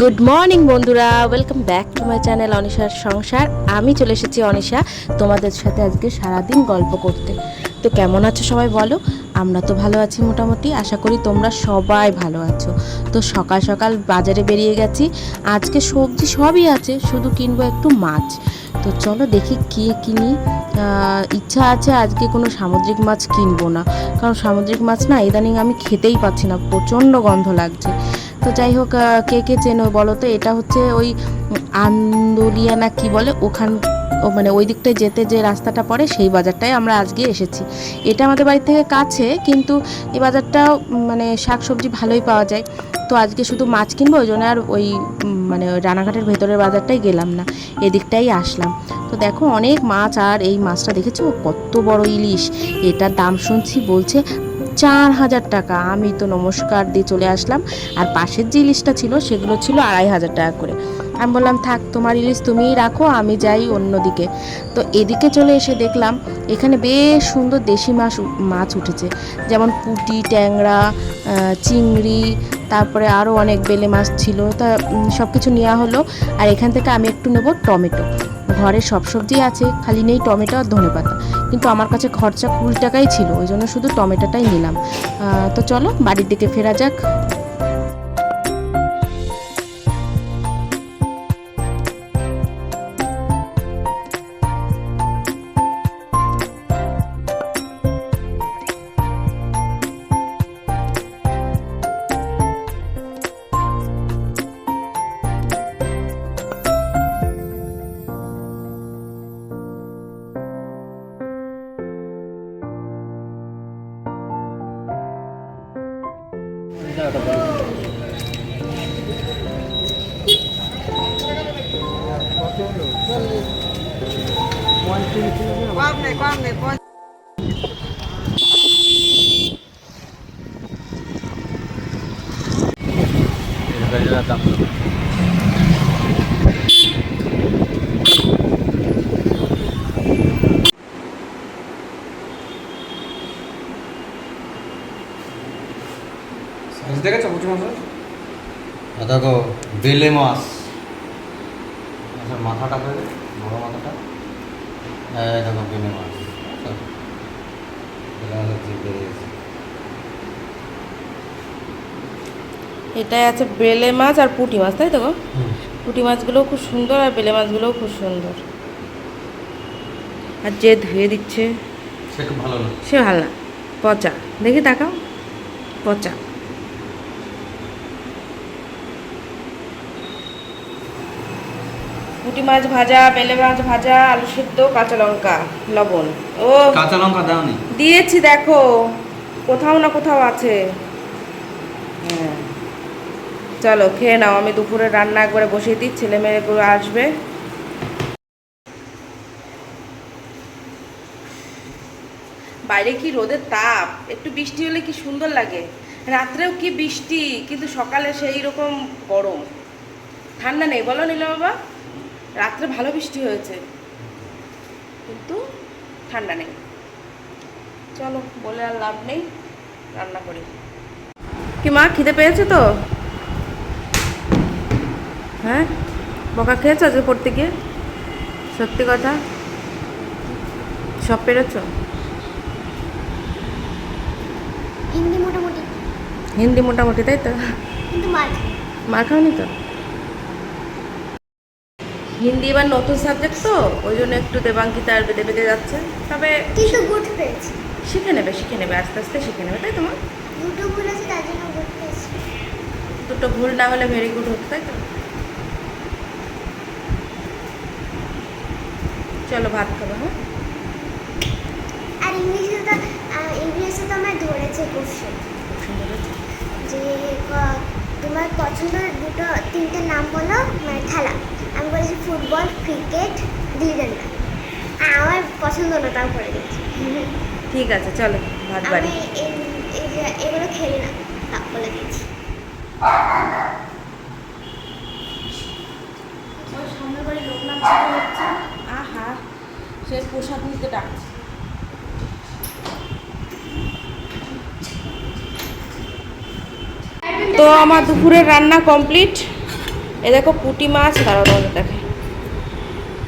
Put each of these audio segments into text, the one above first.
Good morning বন্ধুরা। Welcome back to my channel অনিশার সংসার। আমি চলে এসেছি অনিশা, তোমাদের সাথে আজকে সারাদিন গল্প করতে। তো কেমন আছো সবাই বলো? আমরা তো ভালো আছি মোটামুটি। আশা করি তোমরা সবাই ভালো আছো। তো সকাল সকাল বাজারে বেরিয়ে গেছি। আজকে সবজি সবই আছে, শুধু কিনবো একটু মাছ। তো চলো দেখি কি কিনি। ইচ্ছা আছে আজকে কোনো সামুদ্রিক মাছ কিনবো না। কারণ সামুদ্রিক মাছ না, ইদানিং আমি খেতেই পাচ্ছি না। প্রচণ্ড গন্ধ লাগছে। তো যাই হোক কে কে চেনো বলো তো? এটা হচ্ছে ওই আন্দোলিয়া না কি বলে? ওখান, ও মানে ওই দিকটায় যেতে যে রাস্তাটা পড়ে, সেই বাজারটায় আমরা আজকে এসেছি। এটা আমাদের বাড়ি থেকে কাছে, কিন্তু এই বাজারটাও মানে শাক সবজি ভালোই পাওয়া যায়। তো আজকে শুধু মাছ কিনবো, ওই জন্য আর ওই মানে রানাঘাটের ভেতরের বাজারটাই গেলাম না। এদিকটাই আসলাম। তো দেখো, অনেক মাছ, আর এই মাছটা দেখেছ? কত বড় ইলিশ। এটার দাম শুনছি বলছে চার হাজার টাকা। আমি তো নমস্কার দিয়ে চলে আসলাম। আর পাশের যে ইলিশটা ছিল, সেগুলো ছিল আড়াই হাজার টাকা করে। আমি বললাম, থাক, তোমার ইলিশ তুমিই রাখো, আমি যাই অন্যদিকে। তো এদিকে চলে এসে দেখলাম, এখানে বেশ সুন্দর দেশি মাছ মাছ উঠেছে। যেমন পুঁটি, ট্যাংরা চিংড়ি, তারপরে আরও অনেক বেলে মাছ ছিল। তা সব কিছু নেওয়া হলো। আর এখান থেকে আমি একটু নেব টমেটো। ঘরে সব সবজি আছে, খালি নেই টমেটো আর ধনে পাতা কিন্তু আমার কাছে খরচা কুড়ি টাকাই ছিল, ওই জন্য শুধু টমেটোটাই নিলাম। তো চলো বাড়ির দিকে ফেরা যাক। দাম সাইজ দেখেছ পুঁটি মাছের দেখো বেলে মাছ। মাছের মাথাটা করে বড় মাথাটা দেখো বেলে মাছ জিভ এটাই আছে বেলে মাছ আর পুঁটি মাছ তাই তো গো? পুঁটি মাছগুলোও খুব সুন্দর আর বেলে মাছগুলোও খুব সুন্দর। আর যে ধুয়ে দিচ্ছে সে ভালো না। সে ভালো না। পচা। দেখি তাকাও। পচা। পুঁটি মাছ ভাজা বেলে মাছ ভাজা আলু সেদ্ধ কাঁচা লঙ্কা লবণ। ও কাঁচা লঙ্কা দাওনি? দিয়েছি দেখো। কোথাও না কোথাও আছে। হ্যাঁ। চলো খেয়ে নাও। আমি দুপুরে রান্না একবারে বসিয়ে দিই ছেলে মেয়েগুলো আসবে। বাইরে কি রোদের তাপ? একটু বৃষ্টি হলে কি সুন্দর লাগে? রাত্রেও কি বৃষ্টি? কিন্তু সকালে সেই রকম গরম। ঠান্ডা নেই। বলো নীলা বাবা। রাত্রে ভালো বৃষ্টি হয়েছে। কিন্তু ঠান্ডা নেই। চলো বলে আর লাভ নেই রান্না করি। কি মা খিদে পেয়েছে তো? হ্যাঁ? বকা খেয়েছো আজকে পড়তে গিয়ে? সত্যি কথা? সব পেরেছ? হিন্দি মোটামুটি। হিন্দি মোটামুটি তাই তো? কিন্তু মার খাওনি তো? হিন্দি এবার নতুন সাবজেক্ট তো ওই জন্য একটু দেবাঙ্কিতা আর বেঁধে বেঁধে যাচ্ছে। তবে কিন্তু গুড পেয়েছি। শিখে নেবে শিখে নেবে আস্তে আস্তে শিখে নেবে তাই তোমার? দুটো ভুল আছে তার জন্য গুড পেয়েছি। দুটো ভুল না হলে ভেরি গুড হতো তাই তো? চলো ভাত খাব হ্যাঁ? আর ইংলিশে তো ইংলিশে তো আমার ধরেছে কোশ্চেন। যে তোমার পছন্দের দুটো তিনটে নাম বলো মানে আমি বলেছি ফুটবল ক্রিকেট দুইটার নাম আমার পছন্দ না তাও করে দিচ্ছি। ঠিক আছে চলো ভাত বাড়ি। এই- এই যে এগুলো খেলি না তা বলে দিচ্ছি। সামনের বাড়ি লোকনাথ হচ্ছে। আহা সে প্রসাদ নিতে ডাকছে। তো আমার দুপুরের রান্না কমপ্লিট। এ দেখো পুঁটি মাছ, দাঁড়াও তোমাদের দেখে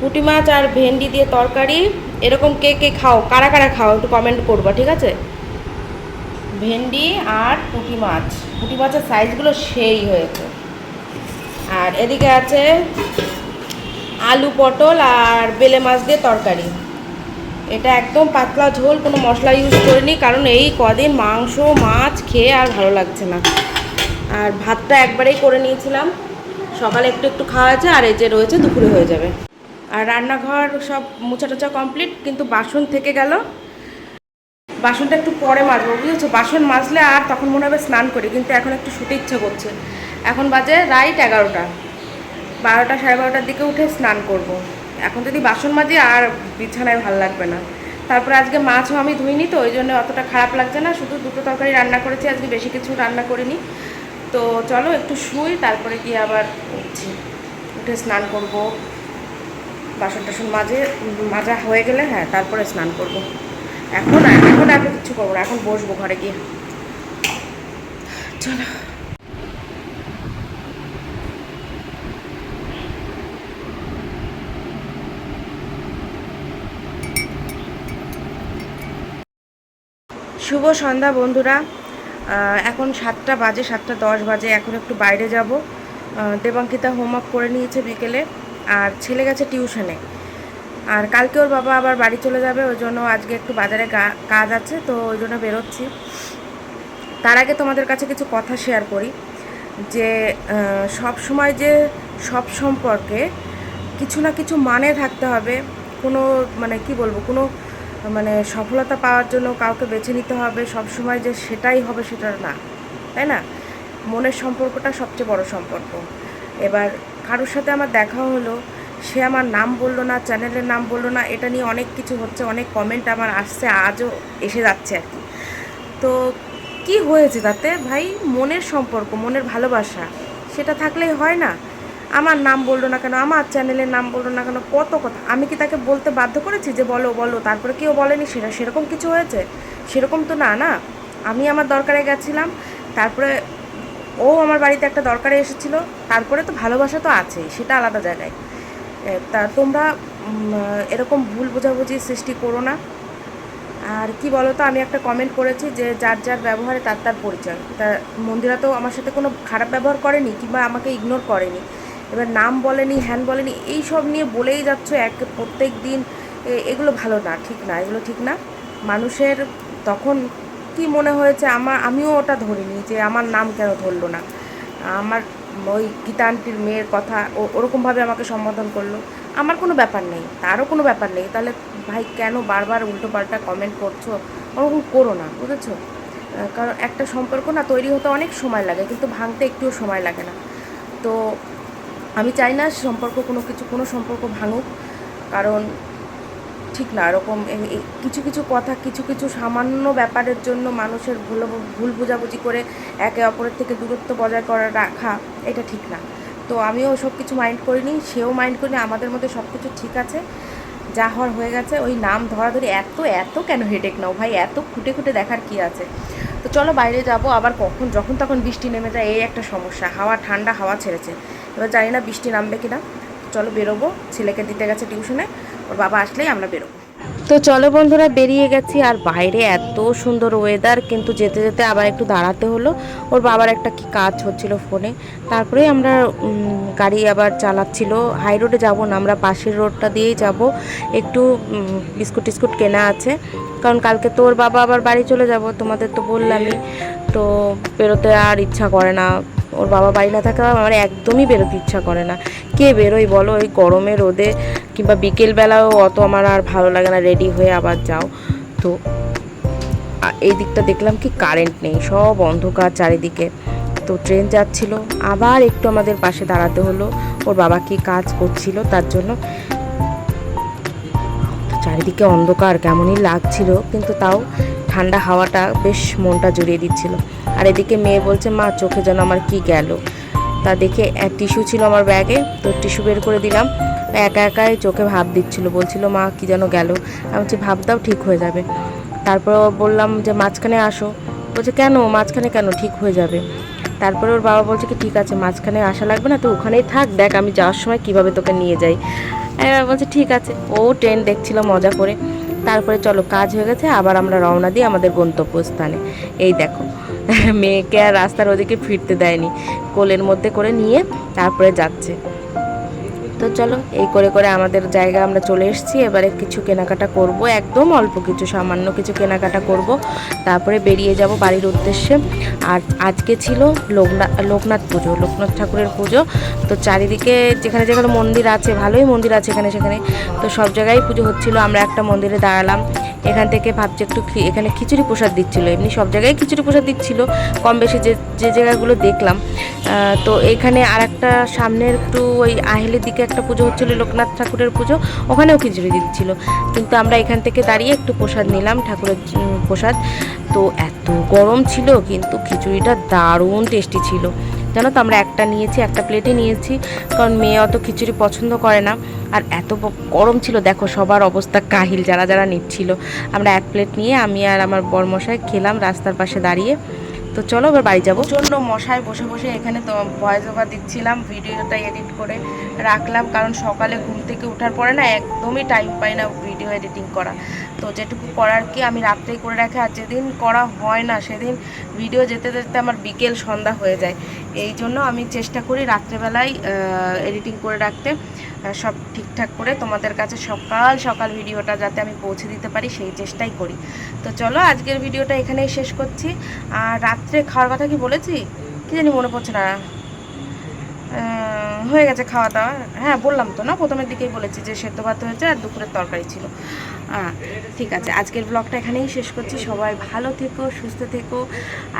পুঁটি মাছ আর ভেন্ডি দিয়ে তরকারি, এরকম কে কে খাও, কারা কারা খাও, একটু কমেন্ট করবা, ঠিক আছে? ভেন্ডি আর পুঁটি মাছ। পুঁটি মাছের সাইজগুলো সেই হয়েছে। আর এদিকে আছে আলু পটল আর বেলে মাছ দিয়ে তরকারি। এটা একদম পাতলা ঝোল, কোনো মশলা ইউজ করিনি, কারণ এই কদিন মাংস, মাছ খেয়ে আর ভালো লাগছে না। আর ভাতটা একবারেই করে নিয়েছিলাম। সকালে একটু একটু খাওয়া আছে আর এই যে রয়েছে দুপুরে হয়ে যাবে। আর রান্নাঘর সব মোছা টোচা কমপ্লিট, কিন্তু বাসন থেকে গেল। বাসনটা একটু পরে মাজবো, বুঝেছ? বাসন মাজলে আর তখন মনে হবে স্নান করি, কিন্তু এখন একটু শুতে ইচ্ছে করছে। এখন বাজে রাইট এগারোটা। বারোটা সাড়ে বারোটার দিকে উঠে স্নান করব। এখন যদি বাসন মাজি, আর বিছানায় ভালো লাগবে না। তারপরে আজকে মাছও আমি ধুইনি, তো ওই জন্য অতটা খারাপ লাগছে না। শুধু দুটো তরকারি রান্না করেছি, আজকে বেশি কিছু রান্না করিনি। তো চলো একটু শুই, তারপরে গিয়ে আবার উঠছি। উঠে স্নান করব। বাসন টাসন মাঝে মাজা হয়ে গেলে হ্যাঁ তারপরে স্নান করব। এখন এখন আর কিছু করব না, এখন বসবো ঘরে গিয়ে। চলো। শুভ সন্ধ্যা বন্ধুরা। এখন সাতটা বাজে, সাতটা দশ বাজে, এখন একটু বাইরে যাব। দেবাঙ্কিতা হোমওয়ার্ক করে নিয়েছে বিকেলে, আর ছেলে গেছে টিউশনে আর কালকে ওর বাবা আবার বাড়ি চলে যাবে, ওই জন্য আজকে একটু বাজারে কাজ আছে, তো ওই জন্য বেরোচ্ছি। তার আগে তোমাদের কাছে কিছু কথা শেয়ার করি, যে সব সময় যে, সব সম্পর্কে কিছু না কিছু মানে থাকতে হবে, কোনো মানে কি বলব, কোনো মানে সফলতা পাওয়ার জন্য কাউকে বেছে নিতে হবে, সব সময় যে সেটাই হবে সেটা না, তাই না? মনের সম্পর্কটা সবচেয়ে বড় সম্পর্ক। এবার কারোর সাথে আমার দেখা হলো, সে আমার নাম বলল না, চ্যানেলের নাম বলল না, এটা নিয়ে অনেক কিছু হচ্ছে, অনেক কমেন্ট আমার আসছে, আজও এসে যাচ্ছে আর কি। তো কি হয়েছে তাতে? ভাই, মনের সম্পর্ক, মনের ভালোবাসা, সেটা থাকলেই হয় না? আমার নাম বলল না কেন? আমার চ্যানেলের নাম বলল না কেন? কত কথা। আমি কি তাকে বলতে বাধ্য করেছি যে বলো বলো, তারপরে কেউ বলেনি? সেটা সেরকম কিছু হয়েছে? সেরকম তো না না। আমি আমার দরকারে গেছিলাম, তারপরে ও আমার বাড়িতে একটা দরকারে এসেছিল, তারপরে তো ভালোবাসা তো আছেই সেটা আলাদা জায়গায়। তা তোমরা এরকম ভুল বোঝাবুঝি সৃষ্টি করো না। আর কি বলো তো আমি একটা কমেন্ট করেছি যে যার যার ব্যবহারে তার তার পরিচয়। তা মন্দিরা তো আমার সাথে কোনো খারাপ ব্যবহার করেনি কিংবা আমাকে ইগনোর করেনি। এবার নাম বলেনি, হ্যান বলেনি এই সব নিয়ে বলেই যাচ্ছ এক, প্রত্যেক দিন। এগুলো ভালো না, ঠিক না, এগুলো ঠিক না। মানুষের তখন কি মনে হয়েছে আমার আমিও ওটা ধরিনি যে আমার নাম কেন ধরলো না। আমার ওই গীতা আন্টির মেয়ের কথা, ও, ওরকমভাবে আমাকে সম্বোধন করল। আমার কোনো ব্যাপার নেই, তারও কোনো ব্যাপার নেই। তাহলে ভাই কেন বারবার উল্টো পাল্টা কমেন্ট করছ? ওরকম করো না, বুঝেছ? কারণ একটা সম্পর্ক না তৈরি হতে অনেক সময় লাগে, কিন্তু ভাঙতে একটুও সময় লাগে না। তো আমি চাই না সম্পর্ক কোনো কিছু, কোনো সম্পর্ক ভাঙুক, কারণ ঠিক না, এরকম কিছু কিছু কথা, কিছু কিছু সামান্য ব্যাপারের জন্য মানুষের ভুল ভুল বোঝাবুঝি করে একে অপরের থেকে দূরত্ব বজায় করে রাখা, এটা ঠিক না। তো আমিও সব কিছু মাইন্ড করিনি, সেও মাইন্ড করিনি, আমাদের মধ্যে সব কিছু ঠিক আছে, যা হওয়ার হয়ে গেছে, ওই নাম ধরাধরি এত এত কেন হেডেক নাও ভাই, এত খুঁটে খুঁটে দেখার কি আছে? তো চলো বাইরে যাব, আবার কখন? যখন তখন বৃষ্টি নেমে যায়, এই একটা সমস্যা। হাওয়া, ঠান্ডা, হাওয়া ছেড়েছে। এবার জানি না বৃষ্টি নামবে কিনা। চলো বেরোবো। ছেলেকে দিতে গেছে টিউশনে। ওর বাবা আসলেই আমরা বেরোবো। তো চলো বন্ধুরা, বেরিয়ে গেছি। আর বাইরে এত সুন্দর ওয়েদার কিন্তু যেতে যেতে আবার একটু দাঁড়াতে হলো। ওর বাবার একটা কি কাজ হচ্ছিল ফোনে। তারপরে আমরা গাড়ি আবার চালাচ্ছিল। হাই রোডে যাব না, আমরা পাশের রোডটা দিয়েই যাব। একটু বিস্কুট টিস্কুট কেনা আছে। কারণ কালকে তো ওর বাবা আবার বাড়ি চলে যাব, তোমাদের তো বললামই। তো বেরোতে আর ইচ্ছা করে না। ওর বাবা বাড়ি না থাকা আমার একদমই বেরোতে ইচ্ছা করে না। কে বেরোই বলো? ওই গরমে রোদে কিংবা বিকেলবেলাও অত আমার আর ভালো লাগে না। রেডি হয়ে আবার যাও। তো এই দিকটা দেখলাম কি কারেন্ট নেই। সব অন্ধকার চারিদিকে। তো ট্রেন যাচ্ছিল। আবার একটু আমাদের পাশে দাঁড়াতে হলো। ওর বাবা কি কাজ করছিল তার জন্য চারিদিকে অন্ধকার, কেমনই লাগছিল, কিন্তু তাও ঠান্ডা হাওয়াটা বেশ মনটা জুড়িয়ে দিচ্ছিল। আর এদিকে মেয়ে বলছে, মা, চোখে যেন আমার কি গেল? তা দেখে এক টিস্যু ছিল আমার ব্যাগে, তো টিস্যু বের করে দিলাম। একা একাই চোখে ভাব দিচ্ছিল, বলছিল, মা, কি যেন গেল? আমি বলছি, ভাব দাও, ঠিক হয়ে যাবে। তারপর বললাম যে, মাঝখানে আসো। বলছে, কেন? মাঝখানে কেন? ঠিক হয়ে যাবে। তারপরে ওর বাবা বলছে কি, ঠিক আছে, মাঝখানে আসা লাগবে না, তো ওখানেই থাক, দেখ আমি যাওয়ার সময় কীভাবে তোকে নিয়ে যাই। এবার বলছে, ঠিক আছে। ও ট্রেন দেখছিল, মজা করে। তারপরে চলো, কাজ হয়ে গেছে, আবার আমরা রওনা দিই আমাদের গন্তব্যস্থানে। এই দেখো, মেয়েকে আর রাস্তার ওদিকে ফিরতে দেয়নি। কোলের মধ্যে করে নিয়ে তারপরে যাচ্ছে। তো চলো, এই করে করে আমাদের জায়গা আমরা চলে এসেছি। এবারে কিছু কেনাকাটা করব, একদম অল্প কিছু, সামান্য কিছু কেনাকাটা করব। তারপরে বেরিয়ে যাব বাড়ির উদ্দেশ্যে। আর আজকে ছিল লোকনাথ লোকনাথ পুজো, লোকনাথ ঠাকুরের পুজো। তো চারিদিকে যেখানে যেখানে মন্দির আছে, ভালোই মন্দির আছে এখানে সেখানে। তো সব জায়গায় পুজো হচ্ছিল, আমরা একটা মন্দিরে দাঁড়ালাম। এখান থেকে ভাবছি একটু এখানে খিচুড়ি প্রসাদ দিচ্ছিল। এমনি সব জায়গায় খিচুড়ি প্রসাদ দিচ্ছিল। কম বেশি যে যে জায়গাগুলো দেখলাম। তো এখানে আর একটা সামনের একটু ওই আহেলের দিকে একটা পুজো হচ্ছিল, লোকনাথ ঠাকুরের পুজো। ওখানেও খিচুড়ি দিচ্ছিল। কিন্তু আমরা এখান থেকে দাঁড়িয়ে একটু প্রসাদ নিলাম, ঠাকুরের প্রসাদ। তো এত গরম ছিল, কিন্তু খিচুড়িটা দারুণ টেস্টি ছিল। জানো তো, আমরা একটা নিয়েছি, একটা প্লেটে নিয়েছি, কারণ মেয়ে অত খিচুড়ি পছন্দ করে না। আর এত গরম ছিল, দেখো সবার অবস্থা কাহিল যারা যারা নিচ্ছিল। আমরা এক প্লেট নিয়ে আমি আর আমার বরমশাই খেলাম, রাস্তার পাশে দাঁড়িয়ে। তো চলো এবার বাড়ি যাব। প্রচণ্ড মশায় বসে বসে এখানে তো ভয়েস ওভার দিচ্ছিলাম, ভিডিওটা এডিট করে রাখলাম, কারণ সকালে ঘুম থেকে ওঠার পরে না একদমই টাইম পাই না ভিডিও এডিটিং করা। তো যেটুকু করার কি আমি রাত্রেই করে রাখি, আর যেদিন করা হয় না, সেদিন ভিডিও যেতে যেতে আমার বিকেল সন্ধ্যা হয়ে যায়। এই জন্য আমি চেষ্টা করি রাত্রেবেলায় এডিটিং করে রাখতে। সব ঠিকঠাক করে তোমাদের কাছে সকাল সকাল ভিডিওটা যাতে আমি পৌঁছে দিতে পারি, সেই চেষ্টাই করি। তো চলো, আজকের ভিডিওটা এখানেই শেষ করছি। আর রাত্রে খাওয়ার কথা কি বলেছি? কি জানি মনে পড়ছে না। হয়ে গেছে খাওয়া দাওয়া হ্যাঁ বললাম তো না, প্রথমের দিকেই বলেছি যে সেদ্ধ ভাত হয়েছে আর দুপুরের তরকারি ছিল। ঠিক আছে, আজকের ব্লগটা এখানেই শেষ করছি। সবাই ভালো থেকো, সুস্থ থেকো।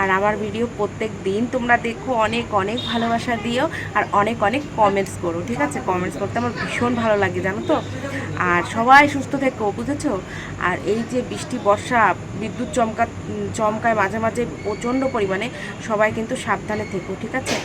আর আমার ভিডিও প্রত্যেক দিন তোমরা দেখো, অনেক অনেক ভালোবাসা দিও আর অনেক অনেক কমেন্টস করো, ঠিক আছে? কমেন্টস করতে আমার ভীষণ ভালো লাগে, জানো তো? আর সবাই সুস্থ থেকো, বুঝেছ? আর এই যে বৃষ্টি, বর্ষা, বিদ্যুৎ চমকা, চমকায় মাঝে মাঝে প্রচণ্ড পরিমাণে সবাই কিন্তু সাবধানে থেকো, ঠিক আছে?